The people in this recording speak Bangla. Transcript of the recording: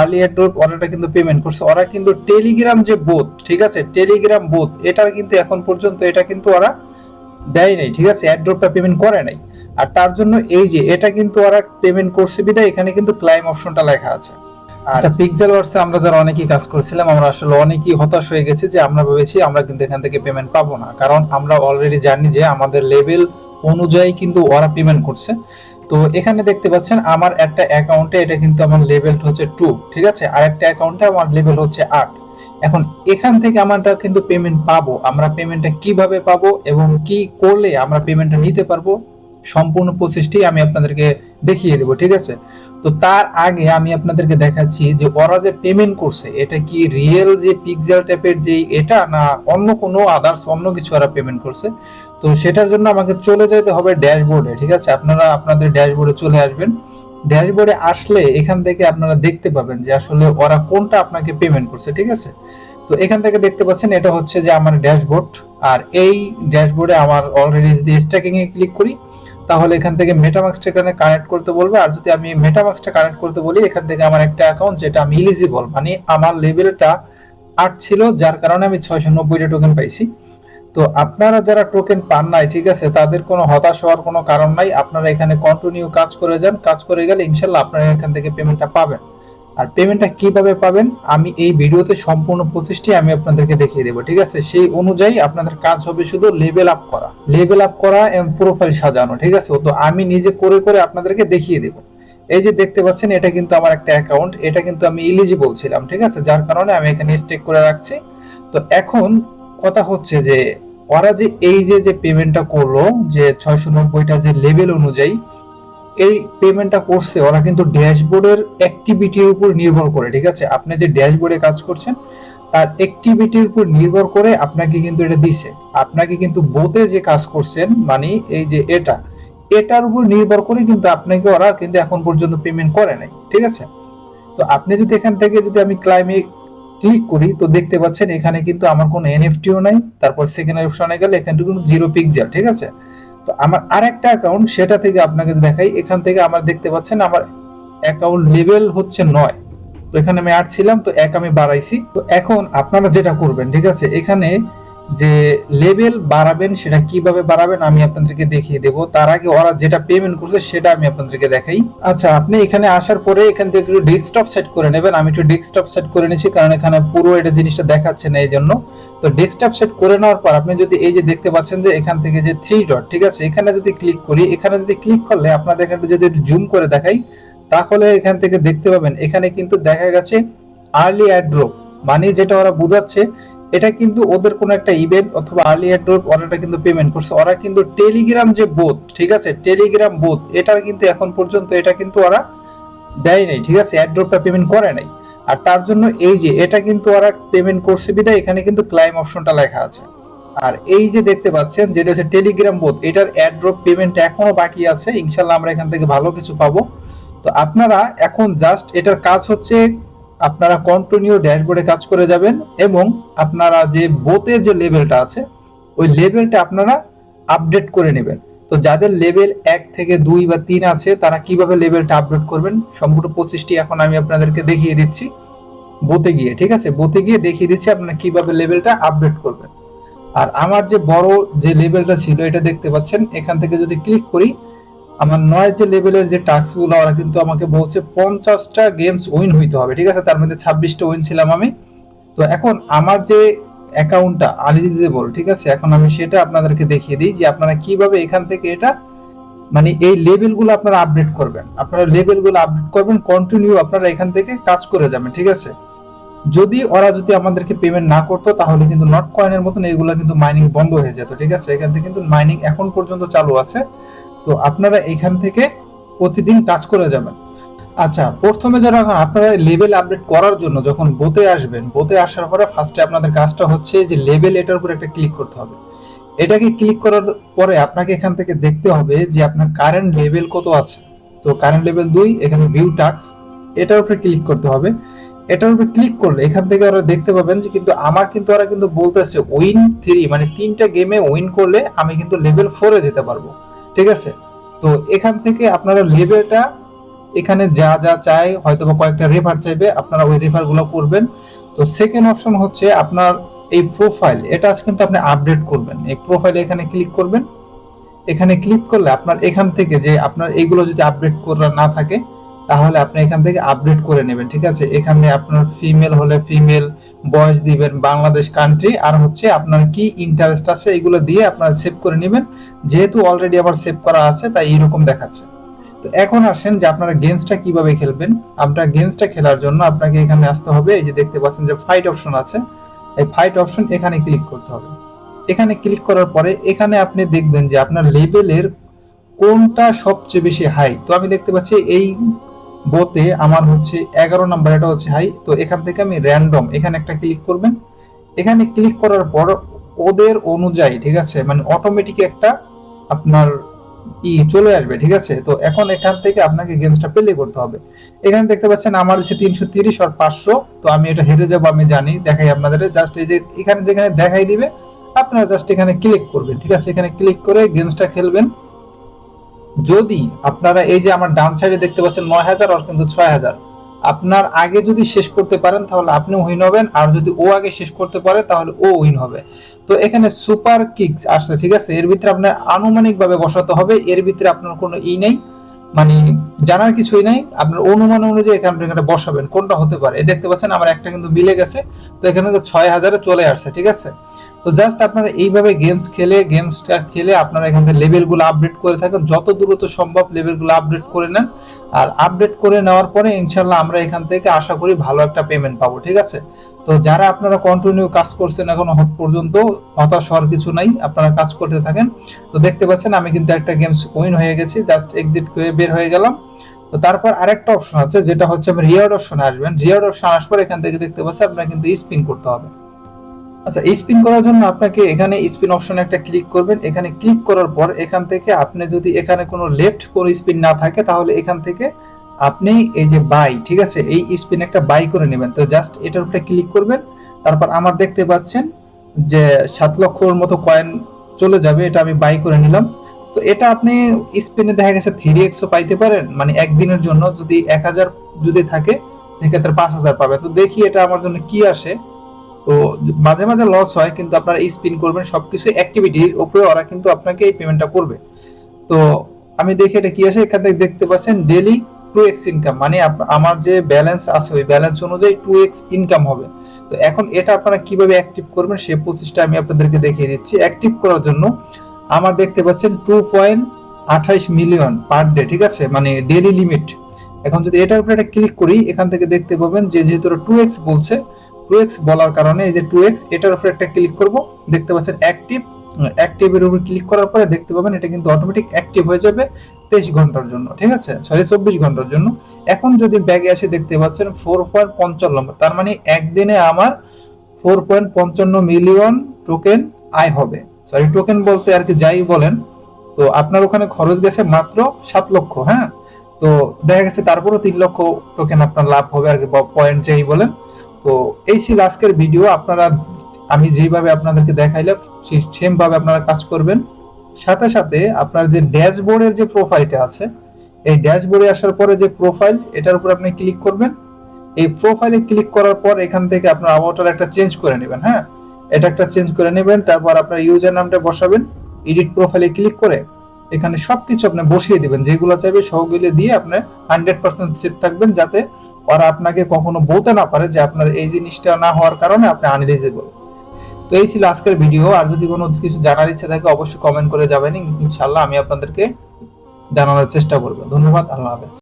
আর্লি কিন্তু পেমেন্ট করছে। ওরা কিন্তু টেলিগ্রাম যে বোথ ঠিক আছে? টেলিগ্রাম বোথ এটার কিন্তু এখন পর্যন্ত এটা কিন্তু ওরা দেয় নাই, ঠিক আছে? অ্যাড্রপটা পেমেন্ট করে নাই। আর তার জন্য এই যে, এটা কিন্তু ওরা পেমেন্ট করছে বিদায়, এখানে কিন্তু ক্লাইম অপশনটা লেখা আছে। আচ্ছা পিক্সেল ওয়ার্সে আমরা যারা অনেকেই কাজ করছিলাম, আমরা আসলে অনেকেই হতাশ হয়ে গেছি যে আমরা ভেবেছি আমরা কিন্তু এখান থেকে পেমেন্ট পাবো না। কারণ আমরা অলরেডি জানি যে আমাদের লেভেল অনুযায়ী কিন্তু ওরা পেমেন্ট করছে। তো এখানে দেখতে পাচ্ছেন আমার একটা অ্যাকাউন্টে এটা কিন্তু আমার লেভেল হচ্ছে টু ঠিক আছে? আর একটা অ্যাকাউন্টে আমার লেভেল হচ্ছে আট। এখন এখান থেকে আমরা কিন্তু পেমেন্ট পাবো। আমরা পেমেন্টটা কীভাবে পাবো এবং কি করলে আমরা পেমেন্টটা নিতে পারব? সম্পূর্ণ প্রসেসটি আমি আপনাদেরকে দেখিয়ে দেবো, ঠিক আছে? তো তার আগে আমি আপনাদেরকে দেখাচ্ছি যে ওরা যে পেমেন্ট করছে, এটা কি রিয়েল যে পিক্সেল টাইপের যে এটা না অন্য কোনো আদার্স অন্য কিছু ওরা পেমেন্ট করছে? তো সেটার জন্য আমাকে চলে যেতে হবে ড্যাশবোর্ডে ঠিক আছে? আপনারা আপনাদের ড্যাশবোর্ডে চলে আসবেন। ড্যাশবোর্ডে আসলে এখান থেকে আপনারা দেখতে পাবেন যে আসলে ওরা কোনটা আপনাকে পেমেন্ট করছে, ঠিক আছে? তো এখান থেকে দেখতে পাচ্ছেন এটা হচ্ছে যে আমার ড্যাশবোর্ড আর এই ড্যাশবোর্ডে আমার অলরেডি যদি স্ট্যাকিং এ ক্লিক করি তাহলে এখান থেকে মেটামাক্সটা এখানে কানেক্ট করতে বলবে। আর যদি আমি মেটামাক্সটা কানেক্ট করতে বলি, এখান থেকে আমার একটা অ্যাকাউন্ট যেটা আমি ইলিজিবল মানে আমার লেভেলটা আট ছিল, যার কারণে আমি ছয়শো নব্বইটা টোকেন পাইছি। তো আপনারা যারা টোকেন পান নাই, ঠিক আছে, তাদের কোনো হতাশ হওয়ার কোনো কারণ নাই। আপনারা এখানে কন্টিনিউ কাজ করে যান। কাজ করে গেলে ইনশাল্লাহ আপনারা এখান থেকে পেমেন্টটা পাবেন। আর পেমেন্টটা কীভাবে পাবেন, আমি এই ভিডিওতে সম্পূর্ণ প্রসেসটি আমি আপনাদেরকে দেখিয়ে দেবো, ঠিক আছে? সেই অনুযায়ী আপনাদের কাজ হবে শুধু লেভেল আপ করা। লেভেল আপ করা এবং প্রোফাইল সাজানো, ঠিক আছে? তো আমি নিজে করে করে আপনাদেরকে দেখিয়ে দেবো। এই যে দেখতে পাচ্ছেন, এটা কিন্তু আমার একটা অ্যাকাউন্ট এটা কিন্তু আমি ইলিজিবল ছিলাম, ঠিক আছে? যার কারণে আমি এখানে স্টেক করে রাখছি। তো এখন কথা হচ্ছে যে, ওরা যে এই যে যে পেমেন্টটা করল, যে ছয়শো নব্বইটা যে লেভেল অনুযায়ী এই পেমেন্টটা করছে, ওরা কিন্তু ড্যাশবোর্ডের অ্যাক্টিভিটির উপর নির্ভর করে, ঠিক আছে? আপনি যে ড্যাশবোর্ডে কাজ করছেন, তার অ্যাক্টিভিটির উপর নির্ভর করে আপনাকে কিন্তু এটা দিছে। আপনাকে কিন্তু বোতে যে কাজ করছেন মানে এই যে এটা, এটার উপর নির্ভর করে কিন্তু আপনাকে ওরা কিন্তু এখন পর্যন্ত পেমেন্ট করে নাই, ঠিক আছে? তো আপনি যদি এখান থেকে যদি আমি ক্লাইমে ক্লিক করি, তো দেখতে পাচ্ছেন এখানে কিন্তু আমার কোনো এনএফটিও নাই, তারপর সেকেন্ড অপশনে গেলে এখানে কিন্তু জিরো পিক্সেল ঠিক আছে? তো আমার আরেকটা অ্যাকাউন্ট সেটা থেকে আপনাকে দেখাই। এখান থেকে আমার দেখতে পাচ্ছেন আমার অ্যাকাউন্ট লেভেল হচ্ছে নয়। তো এখানে আমি আট ছিলাম, তো এক আমি বাড়াইছি। তো এখন আপনারা যেটা করবেন, ঠিক আছে? এখানে যে লেভেল বাড়াবেন, সেটা কীভাবে বাড়াবেন আমি আপনাদেরকে দেখিয়ে দেব। তার আগে ওরা যেটা পেমেন্ট করছে, সেটা আমি আপনাদেরকে দেখাই। আচ্ছা আপনি এখানে আসার পরে এখান থেকে একটু ডেস্কটপ সেট করে নেবেন। আমি একটু ডেস্কটপ সেট করে নিয়েছি, কারণ এখানে পুরো এটা জিনিসটা দেখাচ্ছে না এই জন্য তো ডেস্কটপ সেট করে নেওয়ার পর আপনি যদি এই যে দেখতে পাচ্ছেন যে এখান থেকে যে থ্রি ডট ঠিক আছে? এখানে যদি ক্লিক করি, এখানে যদি ক্লিক করলে আপনাদের এখানে যদি জুম করে দেখাই, তাহলে এখান থেকে দেখতে পাবেন, এখানে কিন্তু দেখা গেছে আর্লি অ্যাড্রপ মানে যেটা ওরা বোঝাচ্ছে এটা কিন্তু ওদের কোনো একটা ইভেন্ট অথবা আর্লি অ্যাড্রপ ওরা কিন্তু পেমেন্ট করছে। ওরা কিন্তু টেলিগ্রাম যে বোধ ঠিক আছে? টেলিগ্রাম বোথ এটার কিন্তু এখন পর্যন্ত এটা কিন্তু ওরা দেয় নাই, ঠিক আছে? অ্যাড্রপটা পেমেন্ট করে নাই। আর তার জন্য এই যে, এটা কিন্তু ওরা পেমেন্ট করছে বিদায় এখানে কিন্তু ক্লাইম অপশনটা লেখা আছে। আর এই যে দেখতে পাচ্ছেন, যেটা হচ্ছে টেলিগ্রাম বোধ এটার অ্যাড্রপ পেমেন্ট এখনও বাকি আছে। ইনশাল্লাহ আমরা এখান থেকে ভালো কিছু পাবো। তো আপনারা এখন জাস্ট এটার কাজ হচ্ছে আপনারা কন্টিনিউ ড্যাশবোর্ডে কাজ করে যাবেন এবং আপনারা যে বোতে যে লেভেলটা আছে, ওই লেভেলটা আপনারা আপডেট করে নেবেন। তো যাদের লেভেল এক থেকে দুই বা তিন আছে, তারা কীভাবে লেভেলটা আপডেট করবেন? সম্পূর্ণ পঁচিশটি এখন আমি আপনাদেরকে দেখিয়ে দিচ্ছি। বোতে গিয়ে, ঠিক আছে? বোতে গিয়ে দেখিয়ে দিচ্ছি আপনারা কীভাবে লেভেলটা আপডেট করবেন। আর আমার যে বড় যে লেভেলটা ছিল, এটা দেখতে পাচ্ছেন। এখান থেকে যদি ক্লিক করি আমার নয় যে লেভেলের যে টাস্কগুলো, ওরা কিন্তু আমাকে বলছে পঞ্চাশটা গেমস উইন হইতে হবে, ঠিক আছে? তার মধ্যে ছাব্বিশটা উইন ছিলাম আমি। তো এখন আমার যে অ্যাকাউন্টটা আনলিজেবল ঠিক আছে? এখন আমি সেটা আপনাদেরকে দেখিয়ে দিই যে আপনারা কীভাবে এখান থেকে এটা মানে এই লেভেলগুলো আপনারা আপডেট করবেন। আপনারা লেভেলগুলো আপডেট করবেন কন্টিনিউ আপনারা এখান থেকে কাজ করে যাবেন, ঠিক আছে? যদি ওরা যদি আমাদেরকে পেমেন্ট না করতো, তাহলে কিন্তু নট কয়েনের মতন এইগুলো কিন্তু মাইনিং বন্ধ হয়ে যেত, ঠিক আছে? এখান থেকে কিন্তু মাইনিং এখন পর্যন্ত চালু আছে। তো আপনারা এখান থেকে প্রতিদিন কাজ করে যাবেন। আচ্ছা প্রথমে যারা আপনারা লেভেল আপডেট করার জন্য যখন বোতে আসবেন বোতে আসার পরে ফার্স্টে আপনাদের কাজটা হচ্ছে যে লেভেল এটার উপর একটা ক্লিক করতে হবে। এটাকে ক্লিক করার পরে আপনাকে এখান থেকে দেখতে হবে যে আপনার কারেন্ট লেভেল কত আছে। তো কারেন্ট লেভেল দুই, এখানে ভিউ টাক্স এটার উপরে ক্লিক করতে হবে। এটার উপরে ক্লিক করলে এখান থেকে ওরা দেখতে পাবেন যে কিন্তু আমার কিন্তু ওরা কিন্তু বলতেছে উইন থ্রি মানে তিনটা গেমে উইন করলে আমি কিন্তু লেভেল ফোরে যেতে পারব। ঠিক আছে? তো এখান থেকে আপনারা লেভেলটা এখানে যা যা চাই হয়তো বা কয়েকটা রেফার চাইবে, আপনারা ওই রেফারগুলো করবেন। তো সেকেন্ড অপশন হচ্ছে আপনার এই প্রোফাইল এটা আজকে কিন্তু আপনি আপডেট করবেন। এই প্রোফাইলে এখানে ক্লিক করবেন। এখানে ক্লিক করলে আপনার এখান থেকে যে আপনার এইগুলো যদি আপডেট করা না থাকে, তাহলে আপনি এখান থেকে আপডেট করে নেবেন, ঠিক আছে? এখানে আপনার ফিমেল হলে ফিমেল বয়স দিবেন বাংলাদেশ কান্ট্রি আর হচ্ছে আপনার কি ইন্টারেস্ট আছে এগুলো দিয়ে আপনারা সেভ করে নেবেন। যেহেতু অলরেডি আবার সেভ করা আছে, তাই এইরকম দেখাচ্ছে। তো এখন আসেন যে আপনারা গেমসটা কীভাবে খেলবেন। আপনার গেমসটা খেলার জন্য আপনাকে এখানে আসতে হবে। এই যে দেখতে পাচ্ছেন যে ফাইট অপশন আছে। এই ফাইট অপশন এখানে ক্লিক করতে হবে। এখানে ক্লিক করার পরে এখানে আপনি দেখবেন যে আপনার লেভেলের কোনটা সবচেয়ে বেশি হাই তো আমি দেখতে পাচ্ছি এই বোতে আমার হচ্ছে এগারো নাম্বার এটা হচ্ছে হাই তো এখান থেকে আমি র্যান্ডম এখানে একটা ক্লিক করবেন। এখানে ক্লিক করার পর ওদের অনুযায়ী, ঠিক আছে? মানে অটোমেটিক একটা আপনার ই চলে আসবে, ঠিক আছে? তো এখন এখান থেকে আপনাকে গেমসটা প্লে করতে হবে। এখানে দেখতে পাচ্ছেন আমার হচ্ছে তিনশো তিরিশ আর পাঁচশো, তো আমি এটা হেরে যাব, আমি জানি, দেখাই আপনাদের। জাস্ট এই যে এখানে যেখানে দেখাই দিবে, আপনারা জাস্ট এখানে ক্লিক করবেন, ঠিক আছে? এখানে ক্লিক করে গেমসটা খেলবেন। যদি আপনারা এই যে আমার ডান সাইডে দেখতে পাচ্ছেন নয় হাজার আর কিন্তু ছয় হাজার, আপনার আগে যদি শেষ করতে পারেন তাহলে আপনি উইন হবেন, আর যদি ও আগে শেষ করতে পারে তাহলে ও উইন হবে। তো এখানে সুপার কিকস আসলে ঠিক আছে? এর ভিতরে আপনার আনুমানিক ভাবে বসাতে হবে, এর ভিতরে আপনার কোনো ই নেই মানে জানার কিছুই নাই। আপনার অনুমান অনুযায়ী এখানে এখানে বসাবেন, কোনটা হতে পারে? দেখতে পাচ্ছেন, আমার একটা কিন্তু মিলে গেছে, তো এখানে ছয় হাজারে চলে আসছে, ঠিক আছে? তো জাস্ট আপনারা এইভাবে গেমস খেলে গেমসটা খেলে আপনারা এখান থেকে লেভেলগুলো আপডেট করে থাকেন। যত দ্রুত সম্ভব লেভেলগুলো আপডেট করে নেন। আর আপডেট করে নেওয়ার পরে ইনশাল্লাহ আমরা এখান থেকে আশা করি ভালো একটা পেমেন্ট পাবো, ঠিক আছে? তো যারা আপনারা কন্টিনিউ কাজ করছেন এখন পর্যন্ত, হতাশ হওয়ার কিছু নাই, আপনারা কাজ করতে থাকেন। তো দেখতে পাচ্ছেন আমি কিন্তু একটা গেমস উইন হয়ে গেছি জাস্ট এক্সিট হয়ে বের হয়ে গেলাম। তো তারপর আরেকটা অপশন আছে, যেটা হচ্ছে রিওয়ার্ড অপশনে আসবেন। রিওয়ার্ড অপশন আসার পর এখান থেকে দেখতে পাচ্ছেন আপনার কিন্তু স্পিন করতে হবে। আচ্ছা স্পিন করার জন্য আপনাকে এখানে স্পিন অপশনে একটা ক্লিক করবেন। এখানে ক্লিক করার পর এখান থেকে আপনি যদি এখানে কোনো লেফট কোনো স্পিন না থাকে, তাহলে এখান থেকে আপনি এই যে বাই ঠিক আছে? এই স্পিন একটা বাই করে নেবেন। তো জাস্ট এটার উপরে ক্লিক করবেন। তারপর আমার দেখতে পাচ্ছেন যে সাত লক্ষর মতো কয়েন চলে যাবে, এটা আমি বাই করে নিলাম। তো এটা আপনি স্পিনে দেখা গেছে থ্রি এক্সও পাইতে পারেন। মানে একদিনের জন্য যদি এক হাজার যদি থাকে, সেক্ষেত্রে পাঁচ হাজার পাবে। তো দেখি এটা আমার জন্য কি আসে। তো মাঝে মাঝে লস হয়, কিন্তু আপনারা স্পিন করবেন, সবকিছু অ্যাক্টিভিটির উপরে ওরা কিন্তু আপনাকে এই পেমেন্টটা করবে। তো আমি দেখি এটা কি আসে, এখান থেকে দেখতে পাচ্ছেন ডেলি টু এক্স ইনকাম মানে আমার যে ব্যালেন্স আছে, ওই ব্যালেন্স অনুযায়ী টু এক্স ইনকাম হবে। তো এখন এটা আপনারা কীভাবে অ্যাক্টিভ করবেন সেই প্রসেসটা আমি আপনাদেরকে দেখিয়ে দিচ্ছি। অ্যাক্টিভ করার জন্য আমার দেখতে পাচ্ছেন টু পয়েন্ট আঠাইশ মিলিয়ন পার ডে ঠিক আছে? মানে ডেলি লিমিট এখন যদি এটার উপরে একটা ক্লিক করি, এখান থেকে দেখতে পাবেন যে যেহেতু টু এক্স বলছে টু এক্স বলার কারণে এই যে টু এক্স এটার উপরে একটা ক্লিক করব। দেখতে পাচ্ছেন অ্যাক্টিভ অ্যাক্টিভের উপর ক্লিক করার পরে দেখতে পাবেন এটা কিন্তু অটোমেটিক অ্যাক্টিভ হয়ে যাবে তেইশ ঘণ্টার জন্য, ঠিক আছে? সরি চব্বিশ ঘণ্টার জন্য। এখন যদি ব্যাগে আসে, দেখতে পাচ্ছেন ফোর পয়েন্ট পঞ্চান্ন তার মানে একদিনে আমার ফোর পয়েন্ট পঞ্চান্ন মিলিয়ন টোকেন আয় হবে। সরি টোকেন বলতে আর কি যাই বলেন, তো আপনার ওখানে খরচ গেছে মাত্র সাত লক্ষ হ্যাঁ? তো দেখা গেছে তারপরও তিন লক্ষ টোকেন আপনার লাভ হবে আর কি পয়েন্ট যেই বলেন। তো এই ছিল আজকের ভিডিও আপনারা আমি যেভাবে আপনাদেরকে দেখাইলাম সেম ভাবে আপনারা কাজ করবেন। সাথে সাথে আপনার যে ড্যাশবোর্ডের যে প্রোফাইলটা আছে, এই ড্যাশবোর্ডে আসার পরে যে প্রোফাইল এটার উপর আপনি ক্লিক করবেন। এই প্রোফাইলে ক্লিক করার পর এখান থেকে আপনার আবাউটার একটা চেঞ্জ করে নেবেন হ্যাঁ? এটা একটা চেঞ্জ করে নেবেন, তারপর আপনার ইউজার নামটা বসাবেন এডিট প্রোফাইলে ক্লিক করে এখানে সবকিছু আপনি বসিয়ে দিবেন। যেগুলো চাইবে সবগুলো দিয়ে আপনি হান্ড্রেড পার্সেন্ট সেফ থাকবেন, যাতে ওরা আপনাকে কখনো বলতে না পারে যে আপনার এই জিনিসটা না হওয়ার কারণে আপনি আনরিজেবল তো এই ছিল আজকের ভিডিও আর যদি কোনো কিছু জানার ইচ্ছা থাকে, অবশ্যই কমেন্ট করে যাবেন ইনশাল্লাহ আমি আপনাদেরকে জানানোর চেষ্টা করব। ধন্যবাদ। আল্লাহ হাফেজ।